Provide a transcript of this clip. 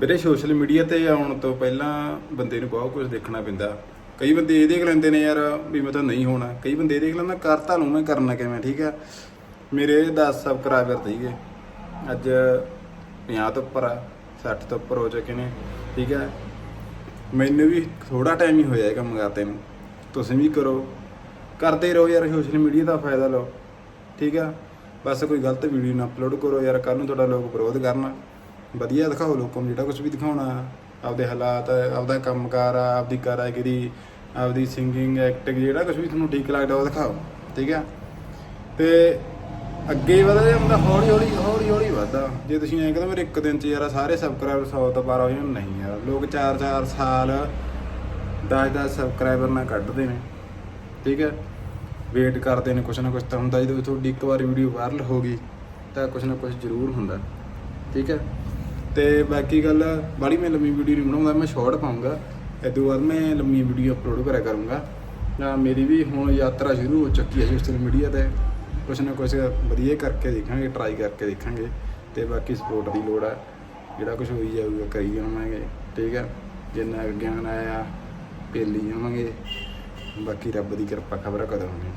ਵੀਰੇ social media ਤੇ ਆਉਣ ਤੋਂ ਪਹਿਲਾਂ ਬੰਦੇ ਨੂੰ ਬਹੁਤ ਕੁਝ ਦੇਖਣਾ ਪੈਂਦਾ। ਕਈ ਬੰਦੇ ਇਹ ਦੇਖ ਲੈਂਦੇ ਨੇ ਯਾਰ ਵੀ ਮੈਂ ਤਾਂ ਨਹੀਂ ਹੋਣਾ। ਕਈ ਬੰਦੇ ਇਹ ਦੇਖ ਲੈਂਦਾ ਕਰ ਤਾਂ ਮੈਂ, ਕਰਨਾ ਕਿਵੇਂ, ਠੀਕ ਆ? ਮੇਰੇ 10 ਸਬਸਕ੍ਰਾਈਬਰ ਸੀਗੇ। ਅੱਜ 50 ਤੋਂ ਉੱਪਰ ਆ 60 ਤੋਂ ਉੱਪਰ ਹੋ ਚੁੱਕੇ ਨੇ, ਠੀਕ ਆ? ਮੈਨੂੰ ਵੀ ਥੋੜਾ ਟਾਈਮ ਹੀ ਹੋਇਆ ਇਹ ਕੰਮ ਕਰਦੇ ਨੂੰ। ਤੁਸੀਂ ਵੀ ਕਰੋ। ਕਰਦੇ ਰਹੋ ਯਾਰ ਸੋਸ਼ਲ ਮੀਡੀਆ ਦਾ ਫਾਇਦਾ ਲਓ, ਠੀਕ ਆ? ਬਸ ਕੋਈ ਗਲਤ ਵੀਡੀਓ ਨਾ ਅਪਲੋਡ ਕਰੋ ਯਾਰ ਕੱਲ ਨੂੰ ਤੁਹਾਡਾ ਲੋਕ ਵਿਰੋਧ ਕਰਨਾ। ਵਧੀਆ ਦਿਖਾਓ ਲੋਕਾਂ ਨੂੰ, ਜਿਹੜਾ ਕੁਝ ਵੀ ਦਿਖਾਉਣਾ, ਆਪਦੇ ਹਾਲਾਤ, ਆਪਦਾ ਕੰਮਕਾਰ ਆ ਆਪਦੀ ਕਾਰਾਗਰੀ, ਆਪਦੀ ਸਿੰਗਿੰਗ ਐਕਟਿੰਗ ਜਿਹੜਾ ਕੁਝ ਵੀ ਤੁਹਾਨੂੰ ਠੀਕ ਲੱਗਦਾ ਉਹ ਦਿਖਾਓ, ਠੀਕ ਆ? ਤੇ ਅੱਗੇ ਵਧਦਾ ਜਾਂਦਾ ਹੌਲੀ ਹੌਲੀ ਹੌਲੀ ਹੌਲੀ ਵਧਦਾ। ਜੇ ਤੁਸੀਂ ਐਂ ਕਹਿੰਦੇ ਮੇਰੇ ਇੱਕ ਦਿਨ ਚ ਯਾਰ ਸਾਰੇ ਸਬਸਕ੍ਰਾਈਬਰ 100 ਤੋਂ ਪਾਰ ਹੋ ਜਾਣ ਨਹੀਂ ਯਾਰ। ਲੋਕ 4-4 ਸਾਲ 10-10 ਸਬਸਕ੍ਰਾਈਬਰ ਨਾ ਕੱਢਦੇ ਨੇ, ਠੀਕ ਹੈ ਵੇਟ ਕਰਦੇ ਨੇ ਕੁਛ ਨਾ ਕੁਛ ਤਾਂ ਹੁੰਦਾ, ਜਦੋਂ ਤੁਹਾਡੀ ਇੱਕ ਵਾਰ ਵੀਡੀਓ ਵਾਇਰਲ ਹੋ ਗਈ, ਤਾਂ ਕੁਛ ਨਾ ਕੁਛ ਜ਼ਰੂਰ ਹੁੰਦਾ, ਠੀਕ ਹੈ ਤੇ ਬਾਕੀ ਗੱਲ ਬਾੜੀ ਮੈਂ ਲੰਮੀ ਵੀਡੀਓ ਨਹੀਂ ਬਣਾਉਂਦਾ, ਮੈਂ ਸ਼ਾਰਟ ਪਾਉਂਗਾ ਇਦੋਂ ਬਾਅਦ ਮੈਂ ਲੰਮੀ ਵੀਡੀਓ ਅਪਲੋਡ ਕਰਿਆ ਕਰੂੰਗਾ। ਤਾਂ ਮੇਰੀ ਵੀ ਹੁਣ ਯਾਤਰਾ ਸ਼ੁਰੂ ਹੋ ਚੁੱਕੀ ਹੈ ਸੋਸ਼ਲ ਮੀਡੀਆ ਤੇ। ਕੁਛ ਨਾ ਕੁਛ ਵਧੀਆ ਕਰਕੇ ਦੇਖਾਂਗੇ ਟਰਾਈ ਕਰਕੇ ਦੇਖਾਂਗੇ। ਤੇ ਬਾਕੀ ਸਪੋਰਟ ਦੀ ਲੋੜ ਹੈ ਜਿਹੜਾ ਕੁਝ ਹੋਈ ਜਾਊਗਾ, ਕਰੀ ਜਾਵਾਂਗੇ। ਠੀਕ ਹੈ ਜਿੰਨਾ ਗਿਆਨ ਆਇਆ ਪੇਲੀ ਜਾਵਾਂਗੇ। ਬਾਕੀ ਰੱਬ ਦੀ ਕਿਰਪਾ, ਖਬਰ ਕਦੋਂ ਹੋਣੀ